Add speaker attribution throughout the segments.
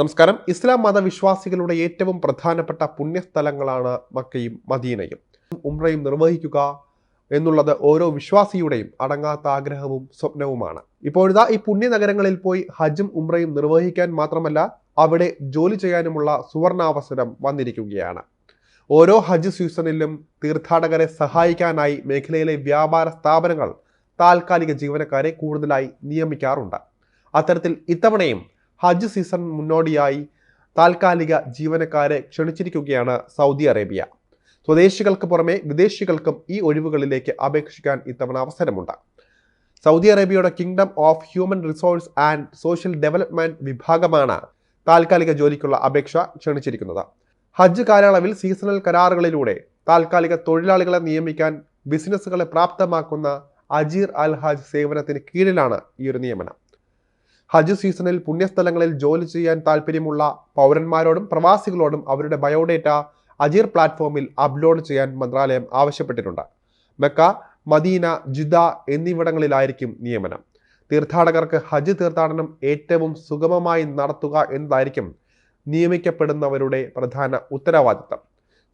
Speaker 1: നമസ്കാരം. ഇസ്ലാം മതവിശ്വാസികളുടെ ഏറ്റവും പ്രധാനപ്പെട്ട പുണ്യസ്ഥലങ്ങളാണ് മക്കയും മദീനയും. ഉംറയും നിർവഹിക്കുക എന്നുള്ളത് ഓരോ വിശ്വാസിയുടെയും അടങ്ങാത്ത ആഗ്രഹവും സ്വപ്നവുമാണ്. ഇപ്പോഴിതാ ഈ പുണ്യനഗരങ്ങളിൽ പോയി ഹജ്ജും ഉംറയും നിർവഹിക്കാൻ മാത്രമല്ല അവിടെ ജോലി ചെയ്യാനുമുള്ള സുവർണാവസരം വന്നിരിക്കുകയാണ്. ഓരോ ഹജ്ജ് സീസണിലും തീർത്ഥാടകരെ സഹായിക്കാനായി മേഖലയിലെ വ്യാപാര സ്ഥാപനങ്ങൾ താൽക്കാലിക ജീവനക്കാരെ കൂടുതലായി നിയമിക്കാറുണ്ട്. അത്തരത്തിൽ ഇത്തവണയും ഹജ്ജ് സീസൺ മുന്നോടിയായി താൽക്കാലിക ജീവനക്കാരെ ക്ഷണിച്ചിരിക്കുകയാണ് സൗദി അറേബ്യ. സ്വദേശികൾക്ക് പുറമെ വിദേശികൾക്കും ഈ ഒഴിവുകളിലേക്ക് അപേക്ഷിക്കാൻ ഇത്തവണ അവസരമുണ്ട്. സൗദി അറേബ്യയുടെ kingdom of human resource and social development വിഭാഗമാണ് താൽക്കാലിക ജോലിക്കുള്ള അപേക്ഷ ക്ഷണിച്ചിരിക്കുന്നത്. ഹജ്ജ് കാലയളവിൽ സീസണൽ കരാറുകളിലൂടെ താൽക്കാലിക തൊഴിലാളികളെ നിയമിക്കാൻ ബിസിനസ്സുകളെ പ്രാപ്തമാക്കുന്ന അജീർ അൽ ഹജ് സേവനത്തിന് കീഴിലാണ് ഈ ഒരു നിയമനം. ഹജ്ജ് സീസണിൽ പുണ്യസ്ഥലങ്ങളിൽ ജോലി ചെയ്യാൻ താല്പര്യമുള്ള പൗരന്മാരോടും പ്രവാസികളോടും അവരുടെ ബയോഡേറ്റ അജീർ പ്ലാറ്റ്ഫോമിൽ അപ്ലോഡ് ചെയ്യാൻ മന്ത്രാലയം ആവശ്യപ്പെട്ടിട്ടുണ്ട്. മെക്ക മദീന ജിദ എന്നിവിടങ്ങളിലായിരിക്കും നിയമനം. തീർത്ഥാടകർക്ക് ഹജ്ജ് തീർത്ഥാടനം ഏറ്റവും സുഗമമായി നടത്തുക എന്നതായിരിക്കും നിയമിക്കപ്പെടുന്നവരുടെ പ്രധാന ഉത്തരവാദിത്തം.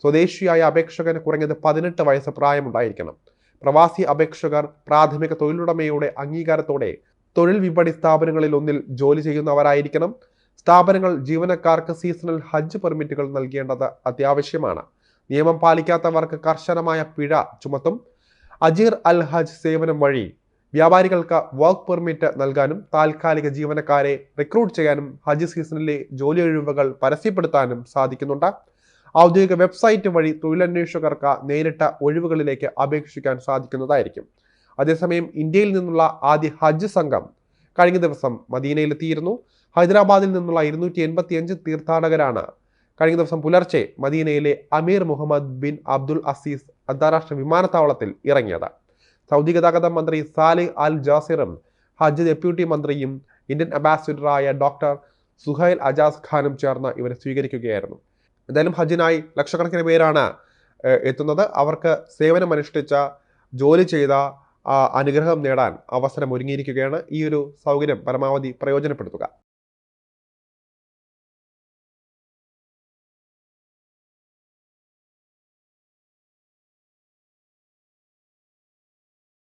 Speaker 1: സ്വദേശിയായ അപേക്ഷകന് കുറഞ്ഞത് പതിനെട്ട് വയസ്സ് പ്രായമുണ്ടായിരിക്കണം. പ്രവാസി അപേക്ഷകർ പ്രാഥമിക തൊഴിലുടമയുടെ അംഗീകാരത്തോടെ തൊഴിൽ വിപണി സ്ഥാപനങ്ങളിൽ ഒന്നിൽ ജോലി ചെയ്യുന്നവരായിരിക്കണം. സ്ഥാപനങ്ങൾ ജീവനക്കാർക്ക് സീസണൽ ഹജ്ജ് പെർമിറ്റുകൾ നൽകേണ്ടത് അത്യാവശ്യമാണ്. നിയമം പാലിക്കാത്തവർക്ക് കർശനമായ പിഴ ചുമത്തും. അജീർ അൽ ഹജ്ജ് സേവനം വഴി വ്യാപാരികൾക്ക് വർക്ക് പെർമിറ്റ് നൽകാനും താൽക്കാലിക ജീവനക്കാരെ റിക്രൂട്ട് ചെയ്യാനും ഹജ്ജ് സീസണിലെ ജോലി ഒഴിവുകൾ പരസ്യപ്പെടുത്താനും സാധിക്കുന്നുണ്ട്. ഔദ്യോഗിക വെബ്സൈറ്റ് വഴി തൊഴിലന്വേഷകർക്ക് നേരിട്ട ഒഴിവുകളിലേക്ക് അപേക്ഷിക്കാൻ സാധിക്കുന്നതായിരിക്കും. അതേസമയം ഇന്ത്യയിൽ നിന്നുള്ള ആദ്യ ഹജ്ജ് സംഘം കഴിഞ്ഞ ദിവസം മദീനയിലെത്തിയിരുന്നു. ഹൈദരാബാദിൽ നിന്നുള്ള ഇരുന്നൂറ്റി എൺപത്തി അഞ്ച് തീർത്ഥാടകരാണ് കഴിഞ്ഞ ദിവസം പുലർച്ചെ മദീനയിലെ Amir Muhammad bin Abdul Aziz അന്താരാഷ്ട്ര വിമാനത്താവളത്തിൽ ഇറങ്ങിയത്. സൗദി ഗതാഗത മന്ത്രി സാലിഹ് അൽ ജാസിറും ഹജ്ജ് ഡെപ്യൂട്ടി മന്ത്രിയും ഇന്ത്യൻ അംബാസിഡറായ ഡോക്ടർ സുഹൈൽ അജാസ് ഖാനും ചേർന്ന് ഇവരെ സ്വീകരിക്കുകയായിരുന്നു. എന്തായാലും ഹജ്ജിനായി ലക്ഷക്കണക്കിന് പേരാണ് എത്തുന്നത്. അവർക്ക് സേവനമനുഷ്ഠിച്ച ജോലി ചെയ്ത അനുഗ്രഹം നേടാൻ അവസരം ഒരുങ്ങിയിരിക്കുകയാണ് ഈ ഒരു സൗകര്യം പരമാവധി പ്രയോജനപ്പെടുത്തുക.